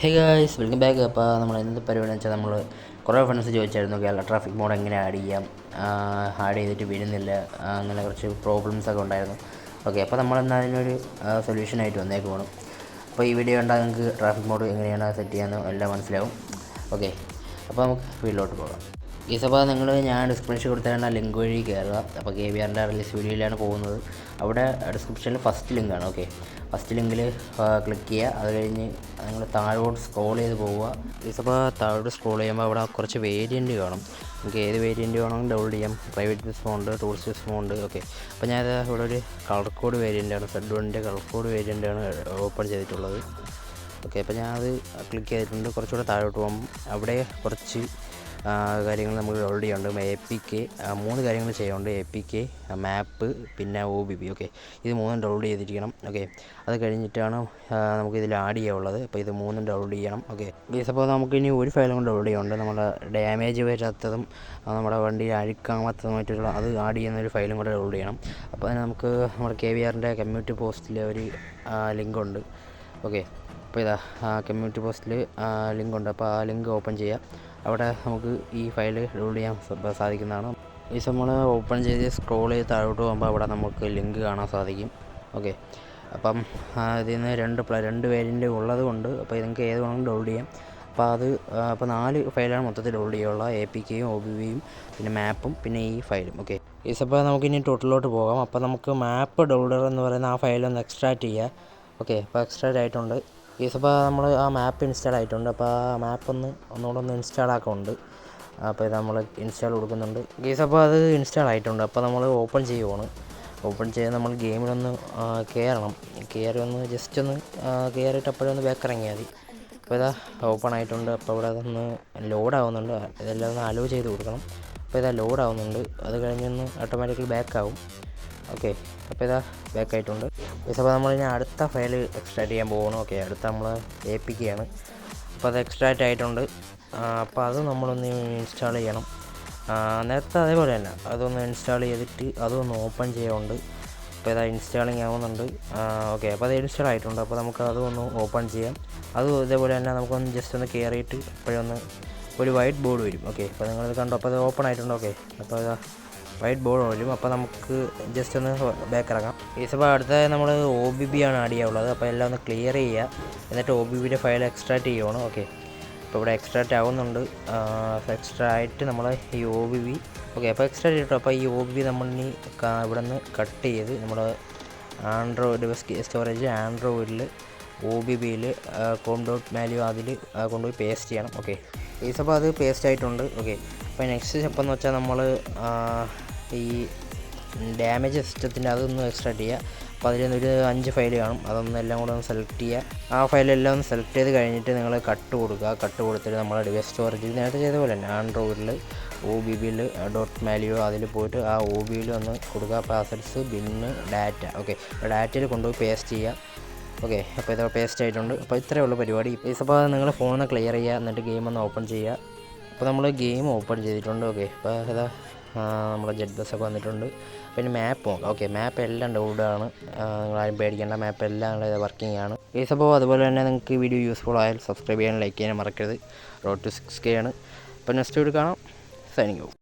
Hey guys welcome back അപ്പോൾ നമ്മൾ എന്ത് പരിപാടി വെച്ചാൽ നമ്മൾ കുറേ ഫ്രണ്ട്സ് ചോദിച്ചായിരുന്നു കേരള ട്രാഫിക് മോഡ് എങ്ങനെ ആഡ് ചെയ്യാം? ആഡ് ചെയ്തിട്ട് വരുന്നില്ല. അങ്ങനെ കുറച്ച് പ്രോബ്ലംസ് ഒക്കെ ഉണ്ടായിരുന്നു. ഓക്കെ അപ്പോൾ നമ്മൾ എന്നാൽ അതിനൊരു സൊല്യൂഷനായിട്ട് പോകണം അപ്പോൾ ഈ വീഡിയോ ഉണ്ടാകും നിങ്ങൾക്ക് ട്രാഫിക് മോഡ് എങ്ങനെയാണ് സെറ്റ് ചെയ്യാമെന്ന് എല്ലാം മനസ്സിലാവും. ഓക്കെ അപ്പോൾ നമുക്ക് വീട്ടിലോട്ട് പോകാം. ഈ സഭ നിങ്ങൾ ഞാൻ ഡിസ്ക്രിപ്ഷൻ കൊടുത്തേണ്ട ലിങ്ക് വഴി കയറുക അപ്പോൾ കെ വി ആറിന്റെ റിലീസ് വീഡിയോയിലാണ് പോകുന്നത്. അവിടെ ഡിസ്ക്രിപ്ഷനിൽ ഫസ്റ്റ് ലിങ്കാണ് ഓക്കെ ഫസ്റ്റ് ലിങ്കിൽ ക്ലിക്ക് ചെയ്യുക. അത് കഴിഞ്ഞ് നിങ്ങൾ താഴോട്ട് സ്ക്രോൾ ചെയ്ത് പോവുക. ഈ സഭ താഴോട്ട് സ്ക്രോൾ ചെയ്യുമ്പോൾ അവിടെ കുറച്ച് വേരിയന്റ് കാണും. നമുക്ക് ഏത് വേരിയന്റ് വേണമെങ്കിലും ഡൗൺലോഡ് ചെയ്യാം. പ്രൈവറ്റ് ബസ് ഉണ്ട് ടൂറിസ്റ്റ് ബസ് ഉണ്ട് ഓക്കെ അപ്പോൾ ഞാൻ ഇവിടെ ഒരു കളർ കോഡ് വേരിയന്റാണ് സെഡ് വണ്ണിന്റെ കളർ കോഡ് വേരിയന്റാണ് ഓപ്പൺ ചെയ്തിട്ടുള്ളത്. ഓക്കെ അപ്പോൾ ഞാൻ അത് ക്ലിക്ക് ചെയ്തിട്ടുണ്ട്. കുറച്ചുകൂടെ താഴോട്ട് പോകുമ്പം അവിടെ കുറച്ച് ആ, കാര്യങ്ങൾ നമ്മൾ ഓൾറെഡി ഉണ്ട്. എ പി കെ മൂന്ന് കാര്യങ്ങൾ ചെയ്യാനുണ്ട്. എ പി കെ മാപ്പ് പിന്നെ ഒ ബി ബി ഓക്കെ ഇത് മൂന്നും ഡൗൺലോഡ് ചെയ്തിരിക്കണം ഓക്കെ അത് കഴിഞ്ഞിട്ടാണ് നമുക്ക് ഇതിൽ ആഡ് ചെയ്യാനുള്ളത്. അപ്പോൾ ഇത് മൂന്നും ഡൗൺലോഡ് ചെയ്യണം ഓക്കെ ബീസ് അപ്പോൾ നമുക്ക് ഇനി ഒരു ഫയലും കൂടെ ഡൗൺലോഡ് ചെയ്യാനുണ്ട്. നമ്മുടെ ഡാമേജ് വരാത്തതും നമ്മുടെ വണ്ടി അഴുക്കാമത്തതുമായിട്ടുള്ള അത് ആഡ് ചെയ്യുന്ന ഒരു ഫയലും കൂടെ ഡൗൺലോഡ് ചെയ്യണം. അപ്പോൾ അതിന് നമുക്ക് നമ്മുടെ കെ വി ആറിന്റെ കമ്മ്യൂണിറ്റി പോസ്റ്റിലെ ഒരു ലിങ്ക് ഉണ്ട് ഓക്കെ അപ്പോൾ ഇതാ കമ്മ്യൂണിറ്റി പോസ്റ്റിൽ ലിങ്ക് ഉണ്ട്. അപ്പോൾ ആ ലിങ്ക് ഓപ്പൺ ചെയ്യാം. അവിടെ നമുക്ക് ഈ ഫയൽ ഡൗൺലോഡ് ചെയ്യാൻ സാധിക്കുന്നതാണ്. ഈ നമ്മൾ ഓപ്പൺ ചെയ്ത് സ്ക്രോൾ ചെയ്ത് താഴോട്ട് പോകുമ്പോൾ അവിടെ നമുക്ക് ലിങ്ക് കാണാൻ സാധിക്കും. ഓക്കെ അപ്പം ഇതിൽ നിന്ന് രണ്ട് രണ്ട് വേരിയന്റ് ഉള്ളത് കൊണ്ട് അപ്പോൾ നിങ്ങൾക്ക് ഏത് വേണമെങ്കിലും ഡൗൺലോഡ് ചെയ്യാം. അപ്പോൾ അത് അപ്പോൾ നാല് ഫയലാണ് മൊത്തത്തിൽ ഡൗൺലോഡ് ചെയ്യാനുള്ള. എ പി കെയും ഒ ബി വിയും പിന്നെ മാപ്പും പിന്നെ ഈ ഫയലും ഓക്കെ നമുക്ക് ഇനി ടോട്ടലിലോട്ട് പോകാം. അപ്പോൾ നമുക്ക് മാപ്പ് ഡൗൺലോഡർ എന്ന് പറയുന്ന ആ ഫയലൊന്ന് എക്സ്ട്രാക്ട് ചെയ്യുക ഓക്കെ അപ്പോൾ എക്സ്ട്രാക്ട് ആയിട്ടുണ്ട്. ഈസപ്പോൾ നമ്മൾ ആ മാപ്പ് ഇൻസ്റ്റാൾ ആയിട്ടുണ്ട്. അപ്പോൾ ആ മാപ്പ് ഒന്ന് ഒന്നുകൂടെ ഒന്ന് ഇൻസ്റ്റാൾ ആക്കുന്നുണ്ട് അപ്പോൾ ഇത് നമ്മൾ ഇൻസ്റ്റാൾ കൊടുക്കുന്നുണ്ട്. ഗീസ് അപ്പോൾ അത് ഇൻസ്റ്റാൾ ആയിട്ടുണ്ട്. അപ്പോൾ നമ്മൾ ഓപ്പൺ ചെയ്യുവാണ്. ഓപ്പൺ ചെയ്ത് നമ്മൾ ഗെയിമിലൊന്ന് കയറണം കയറി ഒന്ന് ജസ്റ്റ് ഒന്ന് കയറിയിട്ട് അപ്പോഴൊന്ന് ബാക്ക് ഇറങ്ങിയാൽ മതി. അപ്പോൾ ഇതാ ഓപ്പൺ ആയിട്ടുണ്ട്. അപ്പോൾ ഇവിടെ അതൊന്ന് ലോഡ് ആവുന്നുണ്ട്. ഇതെല്ലാം ഒന്ന് അലോ ചെയ്ത് കൊടുക്കണം. അപ്പോൾ ഇതാ ലോഡ് ആവുന്നുണ്ട്. അത് കഴിഞ്ഞൊന്ന് ഓട്ടോമാറ്റിക്കലി ബാക്ക് ആവും. ഓക്കെ അപ്പോൾ ഇതാ ബാക്ക് ആയിട്ടുണ്ട്. അപ്പോൾ ഇനി അടുത്ത ഫയൽ എക്സ്ട്രാക്ട് ചെയ്യാൻ പോകണം ഓക്കെ അടുത്ത നമ്മൾ ആണ്. അപ്പോൾ അത് എക്സ്ട്രാക്ട് ആയിട്ടുണ്ട്. അപ്പോൾ അത് നമ്മളൊന്ന് ഇൻസ്റ്റാൾ ചെയ്യണം. നേരത്തെ അതേപോലെ തന്നെ. അതൊന്ന് ഇൻസ്റ്റാൾ ചെയ്തിട്ട് അതൊന്ന് ഓപ്പൺ ചെയ്യാനുണ്ട് അപ്പോൾ ഇതാ ഇൻസ്റ്റാളിങ് ആവുന്നുണ്ട്. ഓക്കെ അപ്പോൾ അത് ഇൻസ്റ്റാൾ ആയിട്ടുണ്ട്. അപ്പോൾ നമുക്ക് അതൊന്ന് ഓപ്പൺ ചെയ്യാം. അത് ഇതേപോലെ തന്നെ നമുക്കൊന്ന് ജസ്റ്റ് ഒന്ന് കയറിയിട്ട് അപ്പോഴൊന്ന് ഒരു വൈറ്റ് ബോർഡ് വരും. ഓക്കെ അപ്പോൾ നിങ്ങളിത് കണ്ടോ? അപ്പോൾ അത് ഓപ്പൺ ആയിട്ടുണ്ട്. ഓക്കെ അപ്പോൾ ഇതാ വൈറ്റ് ബോർഡ് വരും അപ്പോൾ നമുക്ക് ജസ്റ്റ് ഒന്ന് ബാക്ക് ഇറങ്ങാം. ഈസപ്പോൾ അടുത്ത നമ്മൾ ഒ ബി ബി ആണ് ആഡ് ചെയ്യാനുള്ളത്. അപ്പോൾ എല്ലാം ഒന്ന് ക്ലിയർ ചെയ്യുക. എന്നിട്ട് ഒ ബി ബിയുടെ ഫയൽ എക്സ്ട്രാക്ട് ചെയ്യണം ഓക്കെ അപ്പോൾ ഇവിടെ എക്സ്ട്രാക്റ്റ് ആവുന്നുണ്ട്. എക്സ്ട്രാ ആയിട്ട് നമ്മൾ ഈ ഒ ബി ബി ഓക്കെ അപ്പോൾ എക്സ്ട്രാ ചെയ്തിട്ടു? അപ്പോൾ ഈ ഒ ബി ബി നമ്മൾ ഇനി ഇവിടെ നിന്ന് കട്ട് ചെയ്ത് നമ്മൾ ആൻഡ്രോയിഡ് സ്റ്റോറേജ് ആൻഡ്രോയിഡിൽ ഒ ബി ബിയിൽ കോം ഡോട്ട് വാല്യൂ അതിൽ കൊണ്ടുപോയി പേസ്റ്റ് ചെയ്യണം. ഓക്കെ ഈസപ്പോൾ അത് പേസ്റ്റ് ആയിട്ടുണ്ട്. ഓക്കെ അപ്പോൾ നെക്സ്റ്റ് സ്റ്റെപ്പ് എന്ന് വെച്ചാൽ നമ്മൾ ഈ ഡാമേജ് സിസ്റ്റത്തിന്റെ അതൊന്ന് എക്സ്ട്രാക്ട് ചെയ്യുക. അപ്പോൾ അതിൽ ഒരു അഞ്ച് ഫയൽ കാണും. അതൊന്ന് എല്ലാം കൂടെ ഒന്ന് സെലക്ട് ചെയ്യുക. ആ ഫയലെല്ലാം ഒന്ന് സെലക്ട് ചെയ്ത് കഴിഞ്ഞിട്ട് നിങ്ങൾ കട്ട് കൊടുക്കുക. കട്ട് കൊടുത്തിട്ട് നമ്മൾ ഡിവൈസ് സ്റ്റോറേജ് നേരത്തെ ചെയ്ത പോലെ തന്നെ ആൻഡ്രോയിഡിൽ ഒ ബി ബിയിൽ ഡോട്ട് മാലിയോ അതിൽ പോയിട്ട് ആ ഒ ബിയിൽ ഒന്ന് കൊടുക്കുക. Assets bin data. ഓക്കെ. ഡാറ്റയിൽ കൊണ്ടുപോയി പേസ്റ്റ് ചെയ്യുക. ഓക്കെ. അപ്പോൾ ഇത് പേസ്റ്റ് ആയിട്ടുണ്ട്. അപ്പോൾ ഇത്രയേ ഉള്ളൂ പരിപാടി. ഇപ്പോൾ നിങ്ങൾ ഫോണിൽ ക്ലിയർ ചെയ്യുക. എന്നിട്ട് ഗെയിം ഒന്ന് ഓപ്പൺ ചെയ്യുക. അപ്പോൾ നമ്മൾ ഗെയിം ഓപ്പൺ ചെയ്തിട്ടുണ്ട് ഓക്കെ. അപ്പോൾ അതാ നമ്മുടെ ബസ് ഒക്കെ വന്നിട്ടുണ്ട്. പിന്നെ മാപ്പ് നോക്കാം. ഓക്കെ മാപ്പ് എല്ലാം ഡൗഡാണ് നിങ്ങൾ ആരും പേടിക്കേണ്ട മാപ്പ് എല്ലാം വർക്കിംഗ് ആണ്. ഈ അപ്പോൾ അതുപോലെ തന്നെ നിങ്ങൾക്ക് വീഡിയോ യൂസ്ഫുൾ ആയാൽ സബ്സ്ക്രൈബ് ചെയ്യാൻ ലൈക്ക് ചെയ്യാൻ മറക്കരുത്. റോഡ് ടു സിക്സ് കെ ആണ്. അപ്പോൾ നെക്സ്റ്റ് വീഡിയോ കാണാം. സൈനിങ്